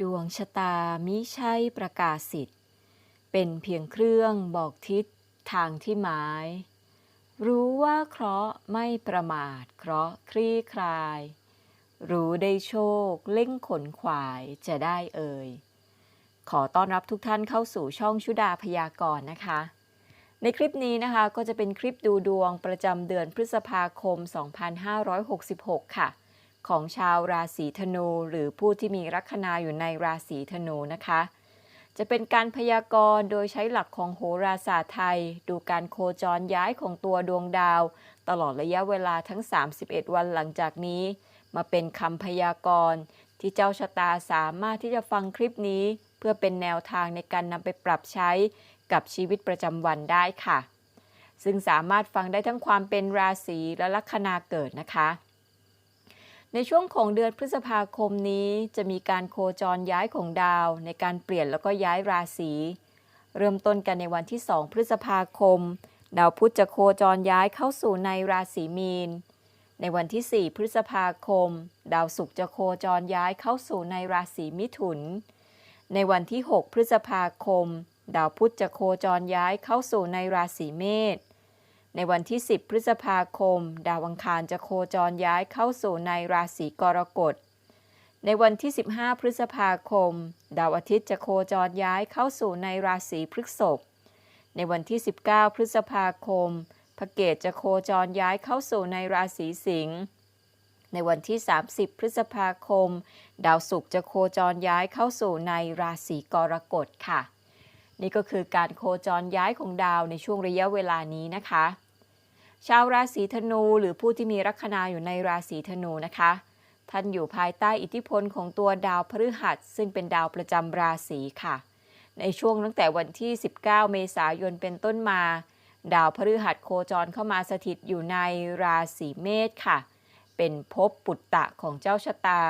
ดวงชะตามิใช่ประกาศสิทธิ์ เป็นเพียงเครื่องบอกทิศทางที่หมาย รู้ว่าเคราะห์ไม่ประมาทเคราะห์คลี่คลาย รู้ได้โชคเล่งขนขวายจะได้เอ่ย ขอต้อนรับทุกท่านเข้าสู่ช่องชุดาพยากรณ์นะคะ ในคลิปนี้นะคะก็จะเป็นคลิปดูดวงประจำเดือนพฤษภาคม 2566 ค่ะ ของชาวราศีธนู หรือผู้ที่มีลัคนาอยู่ในราศีธนูนะคะ จะเป็นการพยากรณ์โดยใช้หลักของโหราศาสตร์ไทย ดูการโคจรย้ายของตัวดวงดาว ตลอดระยะเวลาทั้ง 31 วันหลังจากนี้ มาเป็นคำพยากรณ์ที่เจ้าชะตาสามารถที่จะฟังคลิปนี้ เพื่อเป็นแนวทางในการนำไปปรับใช้กับชีวิตประจำวันได้ค่ะ ซึ่งสามารถฟังได้ทั้งความเป็นราศีและลัคนาเกิดนะคะ ในช่วงของเดือนพฤษภาคมนี้จะมีการโคจรย้ายของดาว ในการเปลี่ยนแล้วก็ย้ายราศี เริ่มต้นกันในวันที่ 2 พฤษภาคม ดาวพุธจะโคจรย้ายเข้าสู่ในราศีมีน ในวันที่ 4 พฤษภาคม ดาวศุกร์จะโคจรย้ายเข้าสู่ในราศีมิถุน ในวันที่ 6 พฤษภาคม ดาวพุธจะโคจรย้ายเข้าสู่ในราศีเมษ ในวันที่ 10 พฤษภาคม ดาวังคารจะโคจรย้ายเข้าสู่ในราศีกรกฎ ในวันที่ 15 พฤษภาคม ดาวอาทิตย์จะโคจรย้ายเข้าสู่ในราศีพฤษภ ในวันที่ 19 พฤษภาคม พระเกตจะโคจรย้ายเข้าสู่ในราศีสิงห์ ในวันที่ 30 พฤษภาคม ดาวศุกร์จะโคจรย้ายเข้าสู่ในราศีกรกฎค่ะนี่ก็คือการโคจรย้ายของดาวในช่วงระยะเวลานี้นะคะ ชาวราศีธนูหรือผู้ที่มีลัคนาอยู่ในราศีธนูนะคะ ท่านอยู่ภายใต้อิทธิพลของตัวดาวพฤหัส ซึ่งเป็นดาวประจำราศีค่ะ ในช่วงตั้งแต่วันที่ 19 เมษายนเป็นต้นมา ดาวพฤหัสโคจรเข้ามาสถิตอยู่ในราศีเมษค่ะ เป็นภพปุตตะของเจ้าชะตา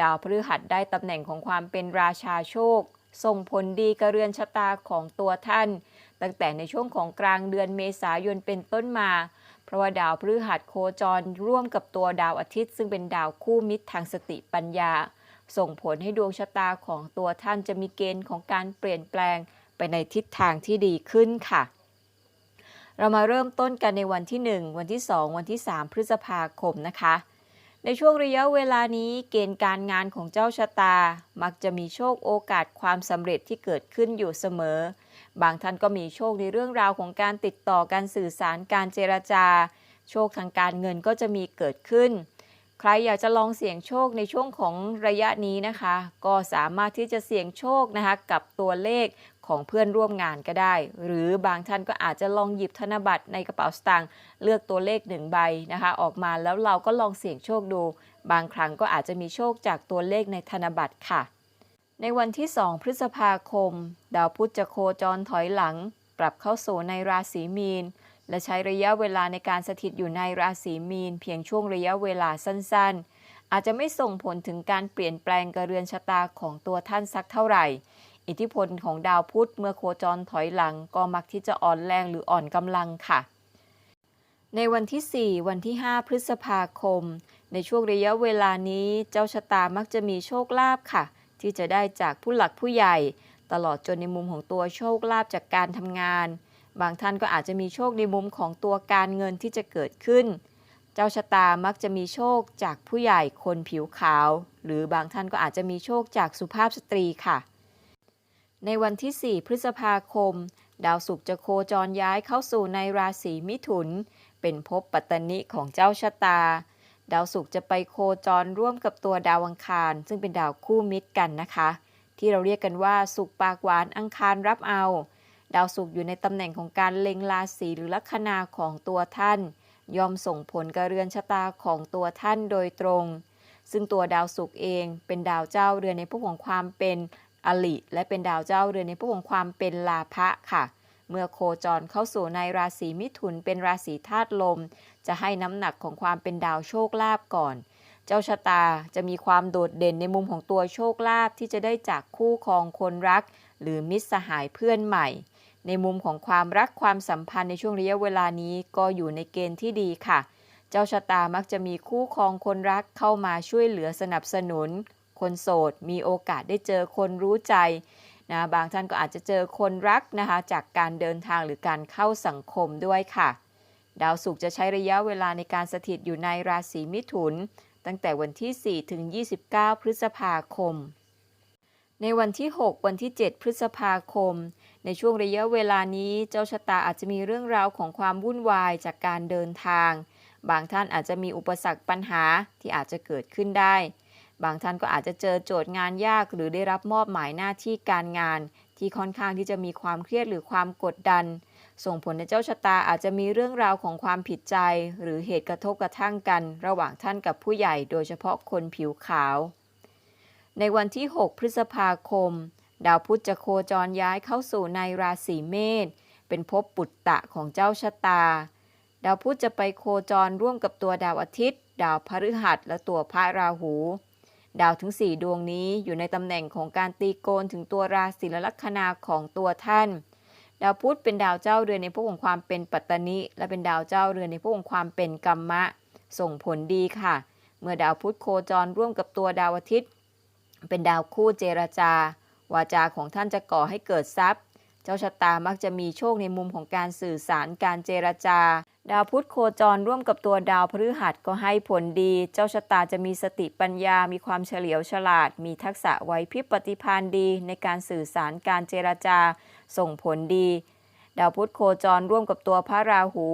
ดาวพฤหัสได้ตำแหน่งของความเป็นราชาโชคส่งผลดีกับเรือนชะตาของตัวท่าน ตั้งแต่ในช่วงของกลางเดือนเมษายนเป็นต้นมา เพราะว่าดาวพฤหัสโคจรร่วมกับตัวดาวอาทิตย์ ซึ่งเป็นดาวคู่มิตรทางสติปัญญา ส่งผลให้ดวงชะตาของตัวท่านจะมีเกณฑ์ของการเปลี่ยนแปลงไปในทิศทางที่ดีขึ้นค่ะ เรามาเริ่มต้นกันในวันที่ 1 วันที่ 2 วันที่ 3 พฤษภาคมนะคะในช่วงระยะเวลานี้เกณฑ์การงานของเจ้าชะตา มักจะมีโชคโอกาสความสำเร็จที่เกิดขึ้นอยู่เสมอ บางท่านก็มีโชคในเรื่องราวของการติดต่อการสื่อสารการเจรจา โชคทางการเงินก็จะมีเกิดขึ้น ใครอยากจะลองเสี่ยงโชคในช่วงของระยะนี้นะคะ ก็สามารถที่จะเสี่ยงโชคนะคะกับตัวเลขของเพื่อนร่วมงานก็ได้ หรือบางท่านก็อาจจะลองหยิบธนบัตรในกระเป๋าสตางค์เลือกตัวเลขหนึ่งใบนะคะ ออกมาแล้วเราก็ลองเสี่ยงโชคดู บางครั้งก็อาจจะมีโชคจากตัวเลขในธนบัตรค่ะ ในวันที่ 2 พฤษภาคม ดาวพุธจะโคจรถอยหลัง ปรับเข้าสู่ในราศีมีน และใช้ระยะเวลาในการสถิตอยู่ในราศีมีน เพียงช่วงระยะเวลาสั้นๆ อาจจะไม่ส่งผลถึงการเปลี่ยนแปลงกระเรือนชะตาของตัวท่านสักเท่าไหร่ อิทธิพลของดาวพุธเมื่อโคจรถอยหลังก็มักที่จะอ่อนแรงหรืออ่อนกำลังค่ะ ในวันที่ 4 วันที่ 5 พฤษภาคม ในช่วงระยะเวลานี้เจ้าชะตามักจะมีโชคลาภค่ะ ที่จะได้จากผู้หลักผู้ใหญ่ ตลอดจนในมุมของตัวโชคลาภจากการทำงาน บางท่านก็อาจจะมีโชคในมุมของตัวการเงินที่จะเกิดขึ้น เจ้าชะตามักจะมีโชคจากผู้ใหญ่คนผิวขาว หรือบางท่านก็อาจจะมีโชคจากสุภาพสตรีค่ะ ในวันที่ 4 พฤษภาคม ดาวศุกร์จะโคจรย้ายเข้าสู่ในราศีมิถุน เป็นภพปัตตนิของเจ้าชะตา ดาวศุกร์จะไปโคจรร่วมกับตัวดาวอังคาร ซึ่งเป็นดาวคู่มิตรกันนะคะ ที่เราเรียกกันว่าสุกปากหวานอังคารรับเอา ดาวศุกร์อยู่ในตำแหน่งของการเล็งราศีหรือลัคนาของตัวท่าน ย่อมส่งผลกระเรือนชะตาของตัวท่านโดยตรง ซึ่งตัวดาวศุกร์เองเป็นดาวเจ้าเรือนในพวกของความเป็นอลิและเป็นดาวเจ้าเรือนในพวกของความเป็นลาภะค่ะ เมื่อโคจรเข้าสู่ในราศีมิถุนเป็นราศีธาตุลม จะให้น้ำหนักของความเป็นดาวโชคลาภก่อน เจ้าชะตาจะมีความโดดเด่นในมุมของตัวโชคลาภที่จะได้จากคู่ครองคนรัก หรือมิตรสหายเพื่อนใหม่ ในมุมของความรักความสัมพันธ์ในช่วงระยะเวลานี้ก็อยู่ในเกณฑ์ที่ดีค่ะ เจ้าชะตามักจะมีคู่ครองคนรักเข้ามาช่วยเหลือสนับสนุน คนโสดมีโอกาสได้เจอคนรู้ใจนะบางท่านก็อาจจะเจอคนรักนะคะจากการเดินทางหรือการเข้าสังคมด้วยค่ะ ดาวศุกร์จะใช้ระยะเวลาในการสถิตอยู่ในราศีมิถุน ตั้งแต่วันที่ 4 ถึง 29 พฤษภาคม ในวันที่ 6 วันที่ 7 พฤษภาคม ในช่วงระยะเวลานี้เจ้าชะตาอาจจะมีเรื่องราวของความวุ่นวายจากการเดินทาง บางท่านอาจจะมีอุปสรรคปัญหาที่อาจจะเกิดขึ้นได้ บางท่านก็อาจจะเจอโจทย์งานยาก หรือได้รับมอบหมายหน้าที่การงาน ที่ค่อนข้างที่จะมีความเครียดหรือความกดดัน ส่งผลในเจ้าชะตาอาจจะมีเรื่องราวของความผิดใจ หรือเหตุกระทบกระทั่งกัน ระหว่างท่านกับผู้ใหญ่โดยเฉพาะคนผิวขาว ในวันที่ 6 พฤษภาคม ดาวพุธจะโคจรย้ายเข้าสู่ในราศีเมษเป็นภพปุตตะของเจ้าชะตา ดาวพุธจะไปโคจรร่วมกับตัวดาวอาทิตย์ ดาวพฤหัสและตัวพระราหู ดาวถึง 4 ดวงนี้อยู่ในตำแหน่งของการตีโกนถึงตัวราศีและลัคนาของตัวท่าน ดาวพุธเป็นดาวเจ้าเรือนในพวกของความเป็นปัตตนิและเป็นดาวเจ้าเรือนในพวกของความเป็นกรรมะ ส่งผลดีค่ะ เมื่อดาวพุธโคจรร่วมกับตัวดาวอาทิตย์ เป็นดาวคู่เจรจา วาจาของท่านจะก่อให้เกิดทรัพย์ เจ้าชะตามักจะมีโชคในมุมของการสื่อสารการเจรจา ดาวพุธโคจรร่วมกับตัวดาวพฤหัสก็ให้ผลดี เจ้าชะตาจะมีสติปัญญา มีความเฉลียวฉลาด มีทักษะไวพริบปฏิภาณดี ในการสื่อสารการเจรจา ส่งผลดี ดาวพุธโคจรร่วมกับตัวพระราหู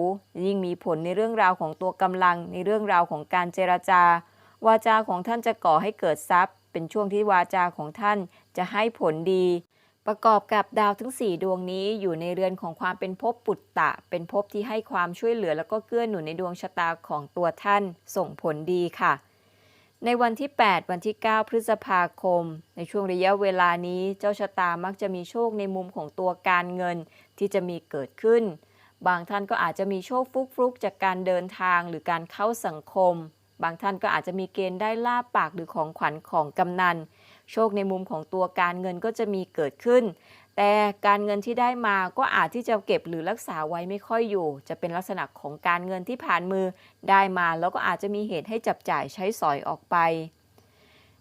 ยิ่งมีผลในเรื่องราวของตัวกำลัง ในเรื่องราวของการเจรจา วาจาของท่านจะก่อให้เกิดทรัพย์ เป็นช่วงที่วาจาของท่านจะให้ผลดี ประกอบกับดาวทั้ง 4 ดวงนี้อยู่ในเรือนของความเป็นภพปุตตะ เป็นภพที่ให้ความช่วยเหลือแล้วก็เกื้อหนุนในดวงชะตาของตัวท่านส่งผลดีค่ะ ในวันที่ 8 วันที่ 9 พฤษภาคม ในช่วงระยะเวลานี้เจ้าชะตามักจะมีโชคในมุมของตัวการเงินที่จะมีเกิดขึ้น บางท่านก็อาจจะมีโชคฟลุกจากการเดินทางหรือการเข้าสังคม บางท่านก็อาจจะมีเกณฑ์ได้ลาบปากหรือของขวัญของกำนัน โชคในมุมของตัวการเงินก็จะมีเกิดขึ้น แต่การเงินที่ได้มาก็อาจที่จะเก็บหรือรักษาไว้ไม่ค่อยอยู่ จะเป็นลักษณะของการเงินที่ผ่านมือได้มาแล้วก็อาจจะมีเหตุให้จับจ่ายใช้สอยออกไป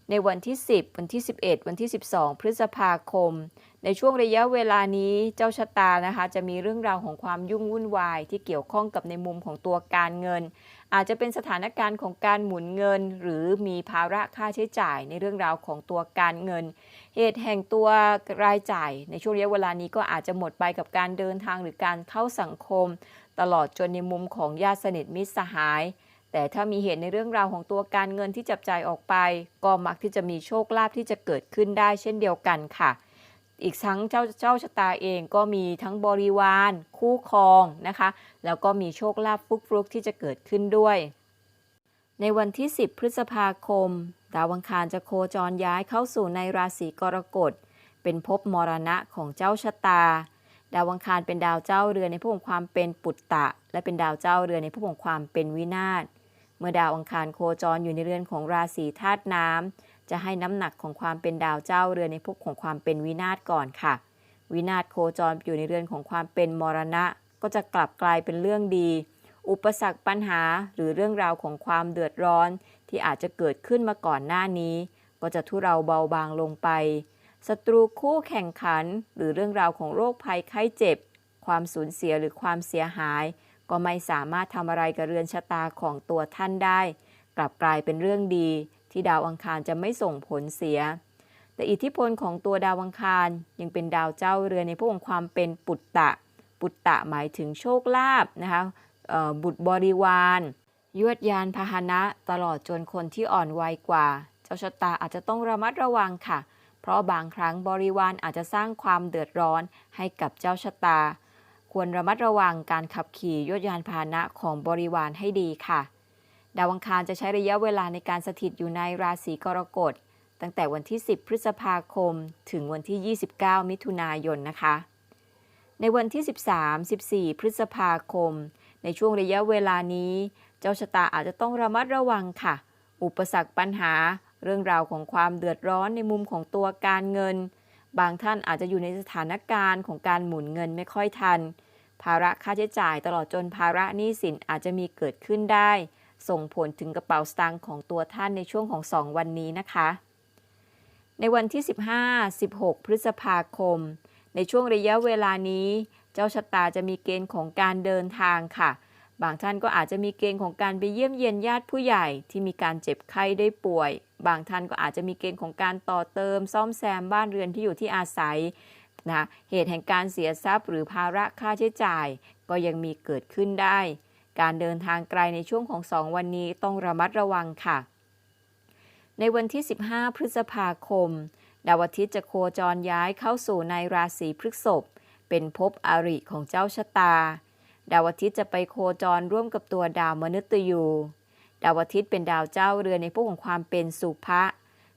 ในวันที่ 10 วันที่ 11 วันที่ 12 พฤษภาคม ในช่วงระยะเวลานี้เจ้าชะตานะคะ จะมีเรื่องราวของความยุ่งวุ่นวายที่เกี่ยวข้องกับในมุมของตัวการเงิน อาจจะเป็นสถานการณ์ของการหมุนเงิน หรือมีภาระค่าใช้จ่ายในเรื่องราวของตัวการเงิน เหตุแห่งตัวรายจ่าย ในช่วงระยะเวลานี้ก็อาจจะหมดไปกับการเดินทางหรือการเข้าสังคม ตลอดจนในมุมของญาติสนิทมิตรสหาย แต่ถ้ามีเหตุในเรื่องราวของตัวการเงินที่จับจ่ายออกไป ก็มักที่จะมีโชคลาภที่จะเกิดขึ้นได้เช่นเดียวกันค่ะ อีกทั้งเจ้าเจ้าชะตาเองก็มีทั้งบริวาร คู่ครองนะคะ แล้วก็มีโชคลาภฟลุกที่จะเกิดขึ้นด้วย ในวันที่ 10 พฤษภาคม ดาวังคารจะโคจรย้ายเข้าสู่ในราศีกรกฎ เป็นภพมรณะของเจ้าชะตา ดาวังคารเป็นดาวเจ้าเรือนในพวกของความเป็นปุตตะ และเป็นดาวเจ้าเรือนในพวกของความเป็นวินาศ เมื่อดาวอังคารโคจรอยู่ในเรือนของราศีธาตุน้ำ จะให้น้ำหนักของความเป็นดาวเจ้าเรือนในภพของความเป็นวินาศก่อนค่ะ วินาศโคจรอยู่ในเรือนของความเป็นมรณะ ก็จะกลับกลายเป็นเรื่องดี อุปสรรคปัญหาหรือเรื่องราวของความเดือดร้อน ที่อาจจะเกิดขึ้นมาก่อนหน้านี้ ก็จะทุเราเบาบางลงไปศัตรูคู่แข่งขัน หรือเรื่องราวของโรคภัยไข้เจ็บ ความสูญเสียหรือความเสียหาย ก็ไม่สามารถทำอะไรกับเรือนชะตาของตัวท่านได้ กลับกลายเป็นเรื่องดี ที่ดาวอังคารจะไม่ส่งผลเสีย แต่อิทธิพลของตัวดาวอังคารยังเป็นดาวเจ้าเรือนในพวกของความเป็นปุตตะ ปุตตะหมายถึงโชคลาภนะคะบุตรบริวารยวดยานพาหนะตลอดจนคนที่อ่อนวัยกว่า เจ้าชะตาอาจจะต้องระมัดระวังค่ะ เพราะบางครั้งบริวารอาจจะสร้างความเดือดร้อนให้กับเจ้าชะตา ควรระมัดระวังการขับขี่ยวดยานพาหนะของบริวารให้ดีค่ะ ดาวอังคารจะใช้ระยะเวลาในการสถิตอยู่ในราศีกรกฎ ตั้งแต่วันที่ 10 พฤษภาคม ถึงวันที่ 29 มิถุนายนนะคะ ในวันที่ 13-14 พฤษภาคม ในช่วงระยะเวลานี้ เจ้าชะตาอาจจะต้องระมัดระวังค่ะ อุปสรรคปัญหา เรื่องราวของความเดือดร้อนในมุมของตัวการเงิน บางท่านอาจจะอยู่ในสถานการณ์ของการหมุนเงินไม่ค่อยทัน ภาระค่าใช้จ่ายตลอดจนภาระหนี้สินอาจจะมีเกิดขึ้นได้ ส่งผลถึงกระเป๋าสตางค์ของตัวท่านในช่วงของ 2 วันนี้นะคะ ในวันที่ 15-16 พฤษภาคม ในช่วงระยะเวลานี้ เจ้าชะตาจะมีเกณฑ์ของการเดินทางค่ะ บางท่านก็อาจจะมีเกณฑ์ของการไปเยี่ยมเยียนญาติผู้ใหญ่ที่มีการเจ็บไข้ได้ป่วย บางท่านก็อาจจะมีเกณฑ์ของการต่อเติม ซ่อมแซมบ้านเรือนที่อยู่ที่อาศัยนะเหตุแห่งการเสียทรัพย์หรือภาระค่าใช้จ่าย ก็ยังมีเกิดขึ้นได้ การเดินทางไกลในช่วงของ 2 วันนี้ต้องระมัดระวังค่ะ ในวันที่ 15 พฤษภาคม ดาวอาทิตย์จะโคจรย้ายเข้าสู่ในราศีพฤษภ เป็นภพอริของเจ้าชะตา ดาวอาทิตย์จะไปโคจรร่วมกับตัวดาวมฤตยู ดาวอาทิตย์เป็นดาวเจ้าเรือนในพวกของความเป็นสุภะ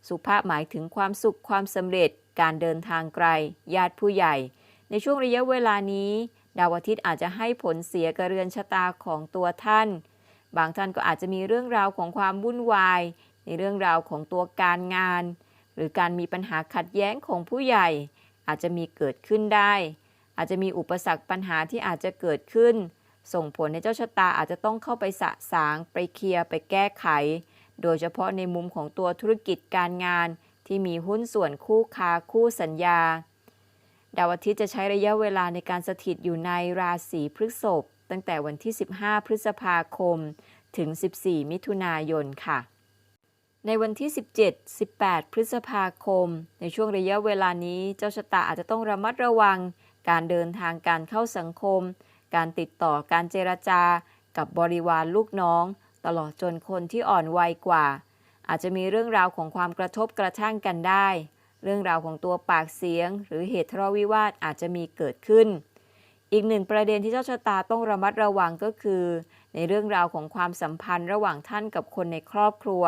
สุภาพหมายถึงความสุขความสำเร็จ การเดินทางไกล ญาติผู้ใหญ่ ในช่วงระยะเวลานี้ ดาวอาทิตย์อาจจะให้ผลเสียกับเรือนชะตาของตัวท่าน บางท่านก็อาจจะมีเรื่องราวของความวุ่นวาย ในเรื่องราวของตัวการงาน หรือการมีปัญหาขัดแย้งของผู้ใหญ่ อาจจะมีเกิดขึ้นได้ อาจจะมีอุปสรรคปัญหาที่อาจจะเกิดขึ้น ส่งผลในเจ้าชะตาอาจจะต้องเข้าไปสะสางไปเคลียร์ไปแก้ไข โดยเฉพาะในมุมของตัวธุรกิจการงานที่มีหุ้นส่วนคู่ค้าคู่สัญญา ดาวอาทิตย์จะใช้ระยะเวลาในการสถิตอยู่ในราศีพฤษภตั้งแต่วันที่ 15 พฤษภาคม ถึง 14 มิถุนายนค่ะ ในวันที่ 17 18 พฤษภาคม ในช่วงระยะเวลานี้ เจ้าชะตาอาจจะต้องระมัดระวัง การเดินทางการเข้าสังคม การติดต่อการเจรจา กับบริวารลูกน้อง ตลอดจนคนที่อ่อนวัยกว่า อาจจะมีเรื่องราวของความกระทบกระทั่งกันได้ เรื่องราวของตัวปากเสียง หรือเหตุทะเลาะวิวาทอาจจะมีเกิดขึ้น อีกหนึ่งประเด็นที่เจ้าชะตาต้องระมัดระวังก็คือ ในเรื่องราวของความสัมพันธ์ระหว่างท่านกับคนในครอบครัว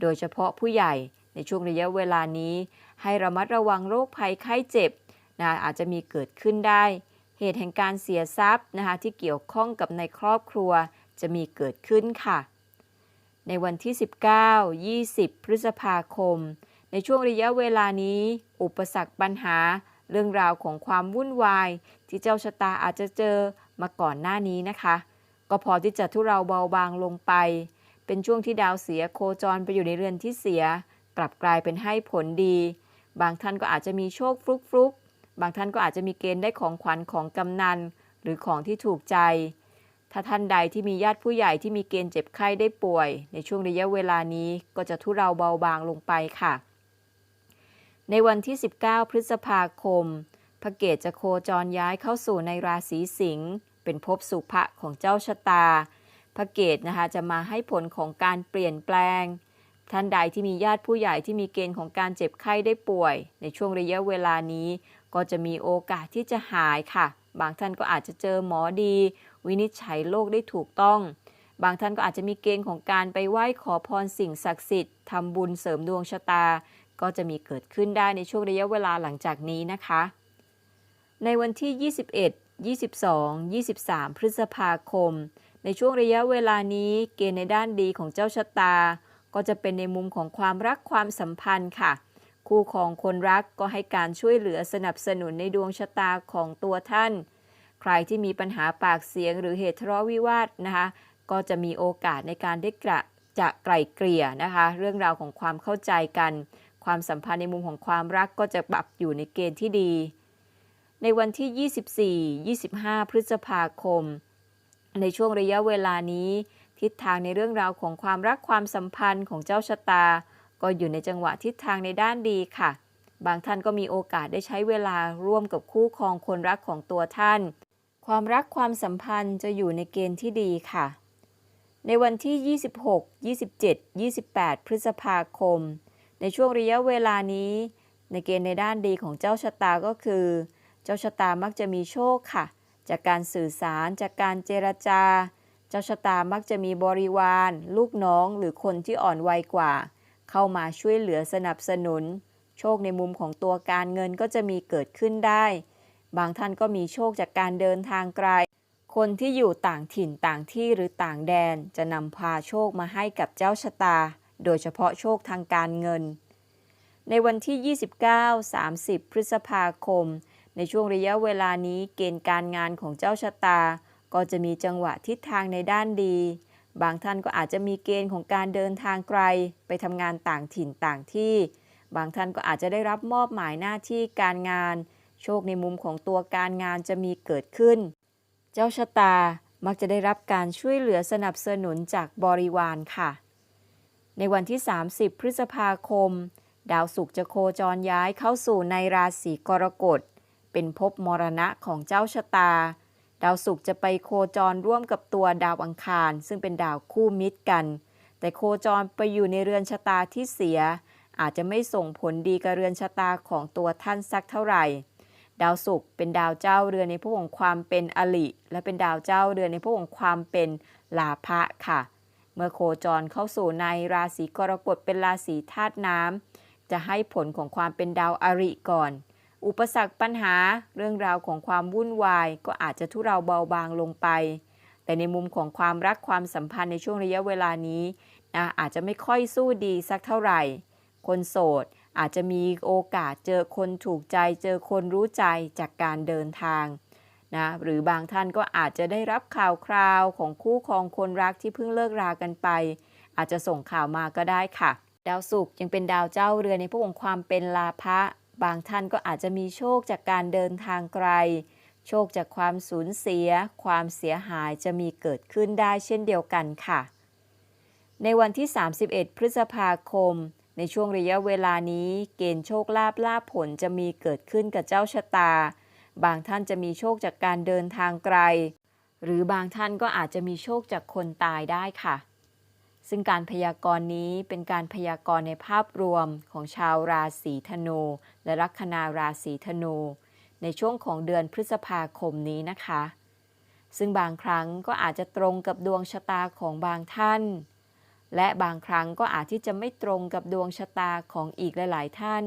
โดยเฉพาะผู้ใหญ่ในช่วงระยะเวลานี้ ให้ระมัดระวังโรคภัยไข้เจ็บนะอาจจะมีเกิดขึ้นได้ เหตุแห่งการเสียทรัพย์นะคะที่เกี่ยวข้องกับในครอบครัวจะมีเกิดขึ้นค่ะ ในวันที่ 19-20 พฤษภาคม ในช่วงระยะเวลานี้ อุปสรรคปัญหา เรื่องราวของความวุ่นวาย ที่เจ้าชะตาอาจจะเจอมาก่อนหน้านี้นะคะ ก็พอที่จะทุเราเบาบางลงไป เป็นช่วงที่ดาวเสียโคจรไปอยู่ในเรือนที่เสีย กลับกลายเป็นให้ผลดี บางท่านก็อาจจะมีโชคฟลุกฟลุกบางท่านก็อาจจะมีเกณฑ์ได้ของขวัญของกำนัน หรือของที่ถูกใจถ้าท่านใดที่มีญาติผู้ใหญ่ที่มีเกณฑ์เจ็บไข้ได้ป่วย ในช่วงระยะเวลานี้ก็จะทุเราเบาบางลงไปค่ะ ในวันที่ 19 พฤษภาคม พระเกตจะโคจรย้ายเข้าสู่ในราศีสิงห์เป็นภพสุภะของเจ้าชะตา พระเกตนะคะจะมาให้ผลของการเปลี่ยนแปลง ท่านใดที่มีญาติผู้ใหญ่ที่มีเกณฑ์ของการเจ็บไข้ได้ป่วย ในช่วงระยะเวลานี้ ก็จะมีโอกาสที่จะหายค่ะ บางท่านก็อาจจะเจอหมอดี วินิจฉัยโรคได้ถูกต้อง บางท่านก็อาจจะมีเกณฑ์ของการไปไหว้ขอพรสิ่งศักดิ์สิทธิ์ทำบุญเสริมดวงชะตา ก็จะมีเกิดขึ้นได้ในช่วงระยะเวลาหลังจากนี้นะคะ ในวันที่ 21 22 23 พฤษภาคม ในช่วงระยะเวลานี้เกณฑ์ในด้านดีของเจ้าชะตา ก็จะเป็นในมุมของความรักความสัมพันธ์ค่ะ คู่ของคนรักก็ให้การช่วยเหลือสนับสนุนในดวงชะตาของตัวท่าน ใครที่มีปัญหาปากเสียงหรือเหตุทะเลาะวิวาทนะคะก็จะมีโอกาสในการได้กระจะไกล่เกลี่ยนะคะ เรื่องราวของความเข้าใจกัน ความสัมพันธ์ในมุมของความรักก็จะปรับอยู่ในเกณฑ์ที่ดี ในวันที่ 24 25 พฤษภาคม ในช่วงระยะเวลานี้ ทิศทางในเรื่องราวของความรักความสัมพันธ์ของเจ้าชะตา ก็อยู่ในจังหวะทิศทางในด้านดีค่ะ บางท่านก็มีโอกาสได้ใช้เวลาร่วมกับคู่ครองคนรักของตัวท่าน ความรักความสัมพันธ์จะอยู่ในเกณฑ์ที่ดีค่ะ ในวันที่ 26 27 28 พฤษภาคม ในช่วงระยะเวลานี้ ในเกณฑ์ในด้านดีของเจ้าชะตาก็คือ เจ้าชะตามักจะมีโชคค่ะ จากการสื่อสาร จากการเจรจา เจ้าชะตามักจะมีบริวาร ลูกน้องหรือคนที่อ่อนวัยกว่า เข้ามาช่วยเหลือสนับสนุน โชคในมุมของตัวการเงินก็จะมีเกิดขึ้นได้ บางท่านก็มีโชคจากการเดินทางไกล คนที่อยู่ต่างถิ่นต่างที่หรือต่างแดนจะนำพาโชคมาให้กับเจ้าชะตา โดยเฉพาะโชคทางการเงิน ในวันที่ 29-30 พฤษภาคม ในช่วงระยะเวลานี้เกณฑ์การงานของเจ้าชะตา ก็จะมีจังหวะทิศทางในด้านดี บางท่านก็อาจจะมีเกณฑ์ของการเดินทางไกล ไปทำงานต่างถิ่นต่างที่ บางท่านก็อาจจะได้รับมอบหมายหน้าที่การงาน โชคในมุมของตัวการงานจะมีเกิดขึ้น เจ้าชะตามักจะได้รับการช่วยเหลือสนับสนุนจากบริวารค่ะ ในวันที่ 30 พฤษภาคม ดาวศุกร์จะโคจรย้ายเข้าสู่ในราศีกรกฎ เป็นภพมรณะของเจ้าชะตา ดาวศุกร์จะไปโคจรร่วมกับตัวดาวอังคาร ซึ่งเป็นดาวคู่มิตรกัน แต่โคจรไปอยู่ในเรือนชะตาที่เสีย อาจจะไม่ส่งผลดีกับเรือนชะตาของตัวท่านสักเท่าไหร่ ดาวศุกร์เป็นดาวเจ้าเรือนในพวกของความเป็นอลิ และเป็นดาวเจ้าเรือนในพวกของความเป็นลาภะค่ะ เมื่อโคจรเข้าสู่ในราศีกรกฎเป็นราศีธาตุน้ำจะให้ผลของความเป็นดาวอริก่อน อุปสรรคปัญหาเรื่องราวของความวุ่นวายก็อาจจะทุเราเบาบางลงไป แต่ในมุมของความรักความสัมพันธ์ในช่วงระยะเวลานี้นะอาจจะไม่ค่อยสู้ดีสักเท่าไหร่ คนโสดอาจจะมีโอกาสเจอคนถูกใจเจอคนรู้ใจจากการเดินทาง นะหรือบางท่านก็อาจจะได้รับข่าวคราวของคู่ครองคนรักที่เพิ่งเลิกรากันไป อาจจะส่งข่าวมาก็ได้ค่ะ ดาวศุกร์ยังเป็นดาวเจ้าเรือนในพวกของความเป็นลาภะบางท่านก็อาจจะมีโชคจากการเดินทางไกล โชคจากความสูญเสีย ความเสียหายจะมีเกิดขึ้นได้เช่นเดียวกันค่ะ ในวันที่ 31 พฤษภาคม ในช่วงระยะเวลานี้ เกณฑ์โชคลาภลาภผลจะมีเกิดขึ้นกับเจ้าชะตา บางท่านจะมีโชคจากการเดินทางไกล หรือบางท่านก็อาจจะมีโชคจากคนตายได้ค่ะ ซึ่งการพยากรณ์นี้เป็นการพยากรณ์ในภาพรวมของชาวราศีธนูและลัคนาราศีธนู ในช่วงของเดือนพฤษภาคมนี้นะคะ ซึ่งบางครั้งก็อาจจะตรงกับดวงชะตาของบางท่าน และบางครั้งก็อาจที่จะไม่ตรงกับดวงชะตาของอีกหลาย ๆ ท่าน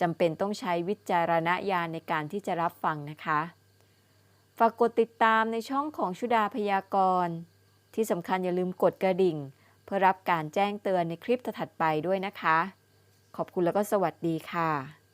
จำเป็นต้องใช้วิจารณญาณในการที่จะรับฟังนะคะ ฝากกดติดตามในช่องของชุดาพยากรณ์ ที่สำคัญอย่าลืมกดกระดิ่ง เพื่อรับการแจ้งเตือนในคลิปถัดไปด้วยนะคะ ขอบคุณแล้วก็สวัสดีค่ะ